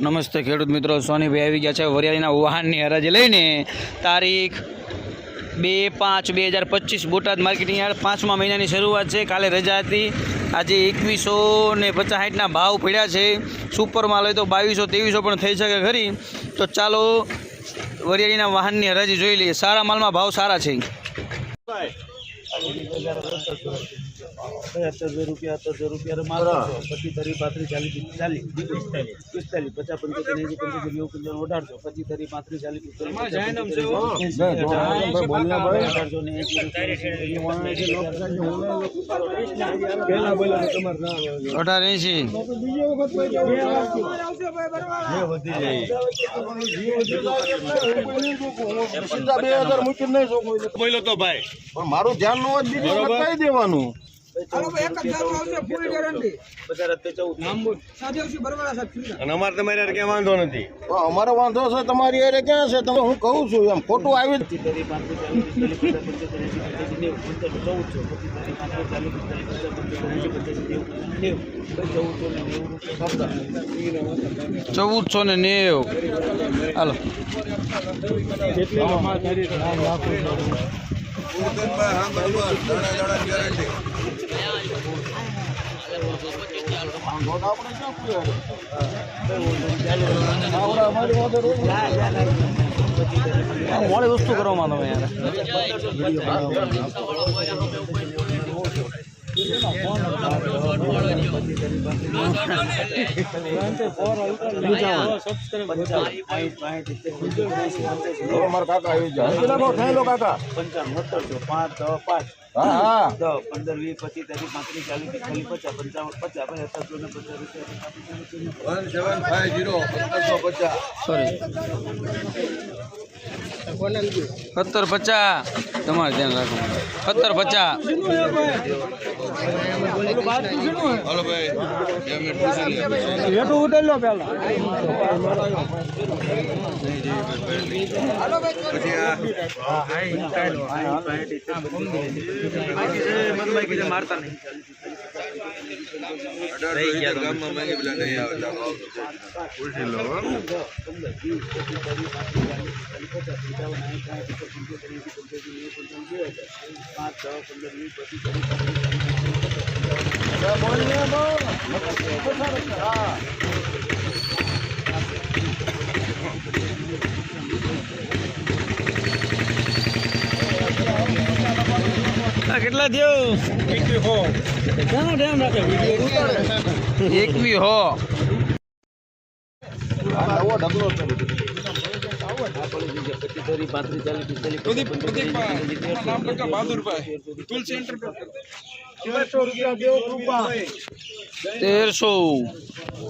નમસ્તે ખેડૂત મિત્રો, સોનીભાઈ આવી ગયા છે વરિયાળીના વાહનની હરાજી લઈને. તારીખ બે પાંચ બે હજાર પચીસ, બોટાદ માર્કેટિંગ યાર્ડ પાંચમા મહિનાની શરૂઆત છે. કાલે રજા હતી. આજે એકવીસો ને પચાસ ભાવ પડ્યા છે. સુપર માલ હોય તો બાવીસો, ત્રેવીસો પણ થઈ શકે ખરી. તો ચાલો વરિયાળીના વાહનની હરાજી જોઈ લઈએ. સારા માલમાં ભાવ સારા છે. સત્તર રૂપિયા સત્તર રૂપિયા માલ પચીસ તરી પાંત્રીસ ચાલીસ ચાલીસ પિસ્તાલીસ પચાસ પંચોતેર એસી પંચોતેર નેવું પંચાવન અઢારસો પછી તરી પાંત્રીસ ચાલીસ પિસ્તાલીસ અઢાર ભાઈ. પણ મારું ધ્યાન ન હોય બીજું બતાવી દેવાનું અમારે તમારે ક્યાં વાંધો નથી અમારો વાંધો છે તમારી હારે ક્યાં છે તમે હું કહું છું એમ ખોટું આવી ચૌદસો ને નેવું નેવું ને મોડી વસ્તુ કરવામાં તમે યાર. પંદર વીસ પચીસ ત્રીસ પાંત્રીસ ચાલીસ પચાસ પંચાવન પચાસ સત્તરસો ને પચાસ રૂપિયા સોરી સત્તર પચાસ. તમારે ધ્યાન રાખો સત્તર પચાસ. મારતા ભાઈ અઢારસો ઈટર ગામમાં માંગી પેલા નહીં પૂછી લો. કેટલા થયો? એકવી હો. નવો ઢગલો તેરસો.